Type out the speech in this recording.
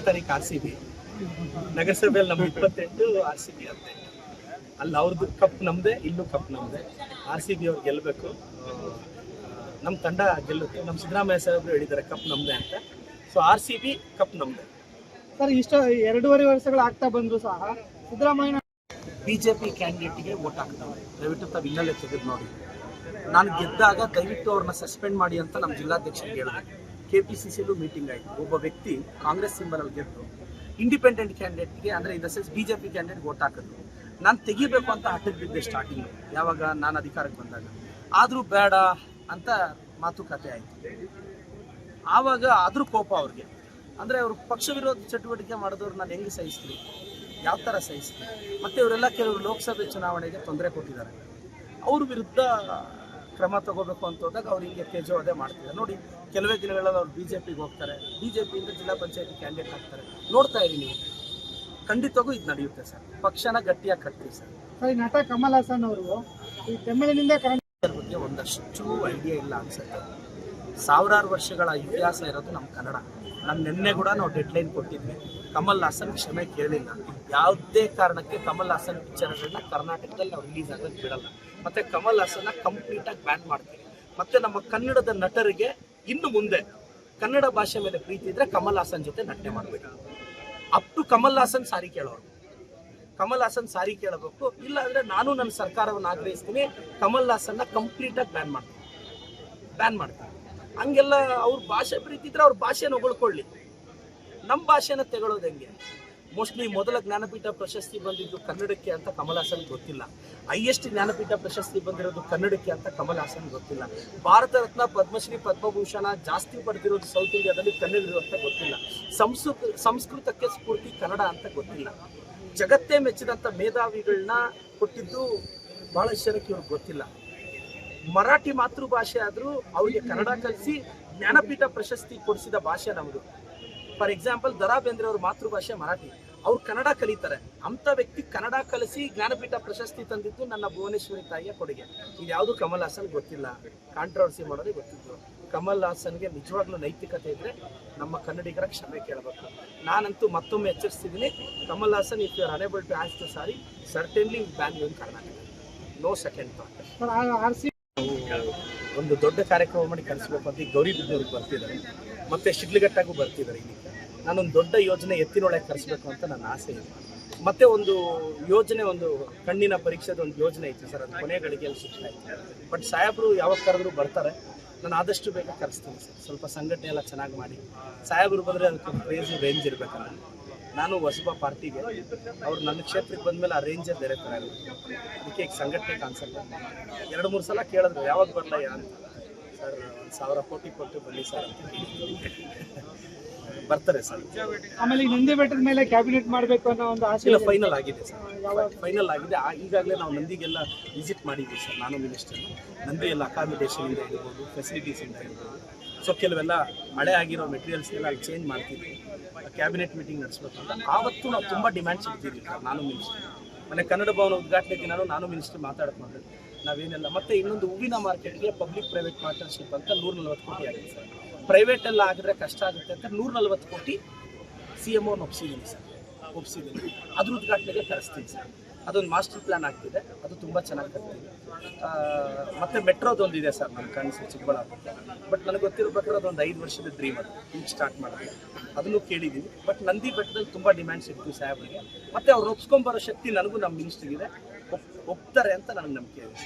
ತಾರೀಕು R C B. ನಗರಸಭೆಯಲ್ಲಿ ನಮ್ಮ ಇಪ್ಪತ್ತೆಂಟು ಆರ್ ಸಿ ಬಿ ಅಂತೆ. ಅಲ್ಲಿ ಅವ್ರದ್ದು ಕಪ್ ನಮ್ದೆ ಇಲ್ಲೂ ಕಪ್ ನಮ್ದೆ. ಆರ್ ಸಿ ಬಿ ಅವ್ರು ಗೆಲ್ಲಬೇಕು ನಮ್ಮ ತಂಡ ಗೆಲ್ಲುತ್ತೆ. ನಮ್ಮ ಸಿದ್ದರಾಮಯ್ಯ ಸಾಹೇಬರು ಹೇಳಿದ್ದಾರೆ ಕಪ್ ನಮ್ದೆ ಅಂತ. So R C B cup ನಮ್ದೆ. ಸರ್ ಇಷ್ಟ ಎರಡೂವರೆ ವರ್ಷಗಳು ಆಗ್ತಾ ಬಂದ್ರು ಸಹ ಸಿದ್ದರಾಮಯ್ಯ ಬಿಜೆಪಿ ಕ್ಯಾಂಡಿಡೇಟ್ಗೆ ವೋಟ್ ಹಾಕ್ತಾವೆ ದಯವಿಟ್ಟು ತಾವು ಇನ್ನಲ್ಲೇ ತೆಗೆದು ನೋಡಿ. ನಾನು ಗೆದ್ದಾಗ ದಯವಿಟ್ಟು ಅವ್ರನ್ನ ಸಸ್ಪೆಂಡ್ ಮಾಡಿ ಅಂತ ನಮ್ಮ ಜಿಲ್ಲಾಧ್ಯಕ್ಷರಿಗೆ ಹೇಳಿದೆ. ಕೆ ಪಿ ಸಿ ಮೀಟಿಂಗ್ ಆಯಿತು. ಒಬ್ಬ ವ್ಯಕ್ತಿ ಕಾಂಗ್ರೆಸ್ ಸಿಂಬಲಲ್ಲಿ ಗೆದ್ದು ಇಂಡಿಪೆಂಡೆಂಟ್ ಕ್ಯಾಂಡಿಡೇಟ್ಗೆ ಅಂದರೆ in the sense B J P candidate vote ಹಾಕಿದ್ರು. ನಾನು ತೆಗಿಬೇಕು ಅಂತ ಹಠಕ್ಕೆ ಬಿದ್ದೆ ಸ್ಟಾರ್ಟಿಂಗ್ ಯಾವಾಗ ನಾನು ಅಧಿಕಾರಕ್ಕೆ ಬಂದಾಗ. ಆದರೂ ಬೇಡ ಅಂತ ಮಾತುಕತೆ ಆಯಿತು. ಆವಾಗ ಆದರೂ ಕೋಪ ಅವ್ರಿಗೆ. ಅಂದರೆ ಅವರು ಪಕ್ಷ ವಿರೋಧ ಚಟುವಟಿಕೆ ಮಾಡಿದವ್ರು ನಾನು ಹೆಂಗೆ ಸಹಿಸ್ತೀನಿ ಯಾವ ಥರ ಸಹಿಸ್ತೀನಿ ಮತ್ತು ಇವರೆಲ್ಲ ಕೆಲವರು ಲೋಕಸಭೆ ಚುನಾವಣೆಗೆ ತೊಂದರೆ ಕೊಟ್ಟಿದ್ದಾರೆ. ಅವ್ರ ವಿರುದ್ಧ ಕ್ರಮ ತಗೋಬೇಕು ಅಂತ ಹೋದಾಗ ಅವ್ರು ಹಿಂಗೆ ತೇಜವಾದೆ ಮಾಡ್ತಿದ್ದಾರೆ. ನೋಡಿ ಕೆಲವೇ ದಿನಗಳಲ್ಲಿ ಅವ್ರು ಬಿ ಜೆ ಪಿಗೆ ಹೋಗ್ತಾರೆ. ಬಿ ಜೆ ಪಿಯಿಂದ ಜಿಲ್ಲಾ ಪಂಚಾಯತಿ ಕ್ಯಾಂಡಿಡೇಟ್ ಆಗ್ತಾರೆ. ನೋಡ್ತಾ ಇರಿ ನೀವು ಖಂಡಿತವಾಗೂ ಇದು ನಡೆಯುತ್ತೆ ಸರ್. ಪಕ್ಷನ ಗಟ್ಟಿಯಾಗಿ ಕಟ್ತೀವಿ ಸರ್. ಸರಿ ಈ ನಟ ಕಮಲ್ ಹಾಸನ್ ಅವರು ಈ ಇದ್ರ ಬಗ್ಗೆ ಒಂದಷ್ಟು ಐಡಿಯಾ ಇಲ್ಲ ಅನ್ಸುತ್ತೆ. ಸಾವಿರಾರು ವರ್ಷಗಳ ಇತಿಹಾಸ ಇರೋದು ನಮ್ಮ ಕನ್ನಡ. ನಾನು ನಿನ್ನೆ ಕೂಡ ನಾವು ಡೆಡ್ಲೈನ್ ಕೊಟ್ಟಿದ್ವಿ. ಕಮಲ್ ಹಾಸನ್ ಕ್ಷಮೆ ಕೇಳಿಲ್ಲ ಯಾವುದೇ ಕಾರಣಕ್ಕೆ ಕಮಲ್ ಹಾಸನ್ ಪಿಕ್ಚರ್ಗಳನ್ನ ಕರ್ನಾಟಕದಲ್ಲಿ ನಾವು ರಿಲೀಸ್ ಆಗೋದು ಬಿಡಲ್ಲ. ಮತ್ತೆ ಕಮಲ್ ಹಾಸನ್ನ ಕಂಪ್ಲೀಟಾಗಿ ಬ್ಯಾನ್ ಮಾಡ್ತೀವಿ ಮತ್ತೆ ನಮ್ಮ ಕನ್ನಡದ ನಟರಿಗೆ ಇನ್ನು ಮುಂದೆ ಕನ್ನಡ ಭಾಷೆ ಮೇಲೆ ಪ್ರೀತಿ ಇದ್ರೆ ಕಮಲ್ ಹಾಸನ್ ಜೊತೆ ನಟನೆ ಮಾಡಬೇಕು. Up to Kamal Haasan sorry ಕೇಳೋರು. ಕಮಲ್ ಹಾಸನ್ ಸಾರಿ ಕೇಳಬೇಕು. ಇಲ್ಲ ಅಂದ್ರೆ ನಾನು ನನ್ನ ಸರ್ಕಾರವನ್ನು ಆಗ್ರಹಿಸ್ತೀನಿ, ಕಮಲ್ ಹಾಸನ್ನ ಕಂಪ್ಲೀಟ್ ಆಗಿ ಬ್ಯಾನ್ ಮಾಡ್ತೀನಿ. ಬ್ಯಾನ್ ಮಾಡ್ತೀನಿ. ಹಂಗೆಲ್ಲ ಅವ್ರ ಭಾಷೆ ಪ್ರೀತಿ ಇದ್ರೆ ಅವ್ರ ಭಾಷೆನ ಹೊಗಳ್ಕೊಳ್ಳಿ. ನಮ್ಮ ಭಾಷೆನ ತಗೊಳ್ಳೋದು ಹೆಂಗೆ? ಮೋಸ್ಟ್ಲಿ ಮೊದಲ ಜ್ಞಾನಪೀಠ ಪ್ರಶಸ್ತಿ ಬಂದಿದ್ದು ಕನ್ನಡಕ್ಕೆ ಅಂತ ಕಮಲ್ ಹಾಸನ್ ಗೊತ್ತಿಲ್ಲ. ಹೈಯೆಸ್ಟ್ ಜ್ಞಾನಪೀಠ ಪ್ರಶಸ್ತಿ ಬಂದಿರೋದು ಕನ್ನಡಕ್ಕೆ ಅಂತ ಕಮಲ್ ಹಾಸನ್ ಗೊತ್ತಿಲ್ಲ. ಭಾರತ ರತ್ನ ಪದ್ಮಶ್ರೀ ಪದ್ಮಭೂಷಣ ಜಾಸ್ತಿ ಪಡೆದಿರೋದು ಸೌತ್ ಇಂಡಿಯಾದಲ್ಲಿ ಕನ್ನಡಿಗರು ಅಂತ ಗೊತ್ತಿಲ್ಲ. ಸಂಸ್ಕೃತ ಸಂಸ್ಕೃತಕ್ಕೆ ಸ್ಫೂರ್ತಿ ಕನ್ನಡ ಅಂತ ಗೊತ್ತಿಲ್ಲ. ಜಗತ್ತೇ ಮೆಚ್ಚಿದಂಥ ಮೇಧಾವಿಗಳನ್ನ ಕೊಟ್ಟಿದ್ದು ಭಾಳಷ್ಟು ಜನಕ್ಕೆ ಇವ್ರಿಗೆ ಗೊತ್ತಿಲ್ಲ. ಮರಾಠಿ ಮಾತೃಭಾಷೆ ಆದರೂ ಅವರಿಗೆ ಕನ್ನಡ ಕಲಿಸಿ ಜ್ಞಾನಪೀಠ ಪ್ರಶಸ್ತಿ ಕೊಡಿಸಿದ ಭಾಷೆ ನಮ್ಮದು ಫಾರ್ ಎಕ್ಸಾಂಪಲ್ ದರಾ ಬೇಂದ್ರೆ ಅವ್ರ ಮಾತೃಭಾಷೆ ಮರಾಠಿ. ಅವ್ರು ಕನ್ನಡ ಕಲಿತಾರೆ. ಅಂಥ ವ್ಯಕ್ತಿ ಕನ್ನಡ ಕಲಿಸಿ ಜ್ಞಾನಪೀಠ ಪ್ರಶಸ್ತಿ ತಂದಿದ್ದು ನನ್ನ ಭುವನೇಶ್ವರಿ ತಾಯಿಯ ಕೊಡುಗೆ. ಇದು ಯಾವುದು ಕಮಲ್ ಹಾಸನ್ ಗೊತ್ತಿಲ್ಲ. ಕಾಂಟ್ರವರ್ಸಿ ಮಾಡೋದೇ ಗೊತ್ತಿದ್ದು ಕಮಲ್ ಹಾಸನ್ಗೆ ನಿಜವಾಗ್ಲೂ ನೈತಿಕತೆ ಇದ್ರೆ ನಮ್ಮ ಕನ್ನಡಿಗರ ಕ್ಷಮೆ ಕೇಳಬೇಕು. ನಾನಂತೂ ಮತ್ತೊಮ್ಮೆ ಎಚ್ಚರಿಸ್ತಿದ್ದೀನಿ, Kamal Haasan if you are unable to ask the sorry certainly ban in Karnataka no second thought ಒಂದು ದೊಡ್ಡ ಕಾರ್ಯಕ್ರಮ ಮಾಡಿ ಕಲಿಸ್ಬೇಕು ಅಂತ ಗೌರಿಬಿದ್ದೂರಿಗೆ ಬರ್ತಿದ್ದಾರೆ. ಮತ್ತೆ ಶಿಡ್ಲಘಟ್ಟಾಗೂ ಬರ್ತಿದ್ದಾರೆ ಇಲ್ಲಿ. ನಾನೊಂದು ದೊಡ್ಡ ಯೋಜನೆ ಎತ್ತಿನೊಳಗೆ ಕರೆಸ್ಬೇಕು ಅಂತ ನನ್ನ ಆಸೆ ಇದೆ. ಮತ್ತೆ ಒಂದು ಯೋಜನೆ, ಒಂದು ಕಣ್ಣಿನ ಪರೀಕ್ಷೆದ ಒಂದು ಯೋಜನೆ ಇತ್ತು ಸರ್. ಅದು ಕೊನೆ ಗಳಿಗೆಯಲ್ಲಿ ಶಿಕ್ಷಣ ಇತ್ತು ಬಟ್ ಸಾಹೇಬರು ಯಾವಾಗ ಕರೆದ್ರು ಬರ್ತಾರೆ. ನಾನು ಆದಷ್ಟು ಬೇಗ ಕರೆಸ್ತೀನಿ ಸರ್. ಸ್ವಲ್ಪ ಸಂಘಟನೆ ಎಲ್ಲ ಚೆನ್ನಾಗಿ ಮಾಡಿ. ಸಾಹೇಬರು ಬಂದರೆ ಅದಕ್ಕೆ ಕ್ರೇಜಿ ರೇಂಜ್ ಇರಬೇಕಲ್ಲ. ನಾನು ಹೊಸಬ ಪಾರ್ಟಿಗೆ, ಅವ್ರು ನನ್ನ ಕ್ಷೇತ್ರಕ್ಕೆ ಬಂದಮೇಲೆ ಆ ರೇಂಜೇ ಬೇರೆ ಥರ ಇರುತ್ತೆ. ಅದಕ್ಕೆ ಈಗ ಸಂಘಟನೆ ಕಾನ್ಸೆಪ್ಟ್ ಎರಡು, ಮೂರು ಸಲ ಕೇಳಿದ್ರು, ಯಾವಾಗ ಬರಲ್ಲ ಅಂತ. ಸರ್, ಒಂದು ಸಾವಿರ ಕೋಟಿ ಕೊಟ್ಟು ಬನ್ನಿ ಸರ್ ಅಂತ. ಬರ್ತಾರೆ ಸರ್. ಆಮೇಲೆ ನಂದಿ ಬೆಟ್ಟದ ಮೇಲೆ ಕ್ಯಾಬಿನೆಟ್ ಮಾಡಬೇಕು ಅನ್ನೋ ಒಂದು ಆಸೆ ಇಲ್ಲ ಫೈನಲ್ ಆಗಿದೆ ಸರ್. ಫೈನಲ್ ಆಗಿದೆ. ಈಗಾಗಲೇ ನಾವು ನಂದಿಗೆಲ್ಲ ವಿಸಿಟ್ ಮಾಡಿದ್ವಿ ಸರ್ ನಾನು ಮಿನಿಸ್ಟರ್ ನಂದಿ ಎಲ್ಲ ಅಕಾಮಿಡೇಷನಿಂದ ಇರ್ಬೋದು ಫೆಸಿಲಿಟೀಸಿಂದ ಇರ್ಬೋದು. ಸೊ ಕೆಲವೆಲ್ಲ ಮಳೆ ಆಗಿರೋ ಮೆಟೀರಿಯಲ್ಸ್ನೆಲ್ಲ ಅಲ್ಲಿ ಚೇಂಜ್ ಮಾಡ್ತಿದ್ವಿ. ಕ್ಯಾಬಿನೆಟ್ ಮೀಟಿಂಗ್ ನಡೆಸ್ಬೇಕು ಅಂತ. ಆವತ್ತು ನಾವು ತುಂಬ ಡಿಮ್ಯಾಂಡ್ ಇಡ್ತಿದ್ವಿ ಸರ್ ನಾನು ಮಿನಿಸ್ಟರ್ ಮನೆ ಕನ್ನಡ ಭವನ ಉದ್ಘಾಟನೆ ದಿನಾನು ನಾನು ಮಿನಿಸ್ಟರ್ ಮಾತಾಡ್ಕೊಂಡು ನಾವೇನೆಲ್ಲ ಮತ್ತೆ ಇನ್ನೊಂದು ಹೂವಿನ ಮಾರ್ಕೆಟ್ಗೆ ಪಬ್ಲಿಕ್ ಪ್ರೈವೇಟ್ ಪಾರ್ಟ್ನರ್ಶಿಪ್ ಅಂತ ನೂರ ನಲ್ವತ್ತು ಕೋಟಿ ಆಗಿದೆ ಸರ್. ಪ್ರೈವೇಟ್ ಎಲ್ಲ ಆಗಿದ್ರೆ ಕಷ್ಟ ಆಗುತ್ತೆ ಅಂತ ನೂರ ನಲ್ವತ್ತು ಕೋಟಿ ಸಿ ಎಂ ಒನ್ ಒಪ್ಸಿದ್ದೀನಿ ಸರ್. ಒಪ್ಸಿದ್ದೀನಿ. ಅದ್ರ ಉದ್ಘಾಟನೆಗೆ ಕರೆಸ್ತೀನಿ ಸರ್. ಅದೊಂದು ಮಾಸ್ಟರ್ ಪ್ಲಾನ್ ಆಗ್ತಿದೆ. ಅದು ತುಂಬ ಚೆನ್ನಾಗಿ ಮತ್ತು ಮೆಟ್ರೋದೊಂದು ಇದೆ ಸರ್ ನನ್ನ ಕನಸು ಚಿಕ್ಕಬಳ್ಳಾಪುರ ಬಟ್ ನನಗೆ ಗೊತ್ತಿರೋ ಅದೊಂದು ಐದು ವರ್ಷದ ಡ್ರೀಮ್ ಅದು. ಈಗ ಸ್ಟಾರ್ಟ್ ಮಾಡಿದೆ. ಅದನ್ನು ಕೇಳಿದ್ದೀವಿ ಬಟ್ ನಂದಿ ಬೆಟ್ಟದಲ್ಲಿ ತುಂಬ ಡಿಮ್ಯಾಂಡ್ಸ್ ಇತ್ತು ಸಾಹೇಬ್ರಿಗೆ ಮತ್ತು ಅವ್ರು ಒಪ್ಸ್ಕೊಂಬರೋ ಶಕ್ತಿ ನನಗೂ ನಮ್ಮ ಮಿನಿಸ್ಟ್ರಿಗೆ ಇದೆ ಒಪ್, ಒಪ್ತಾರೆ ಅಂತ ನನಗೆ ನಂಬಿಕೆ ಇದೆ.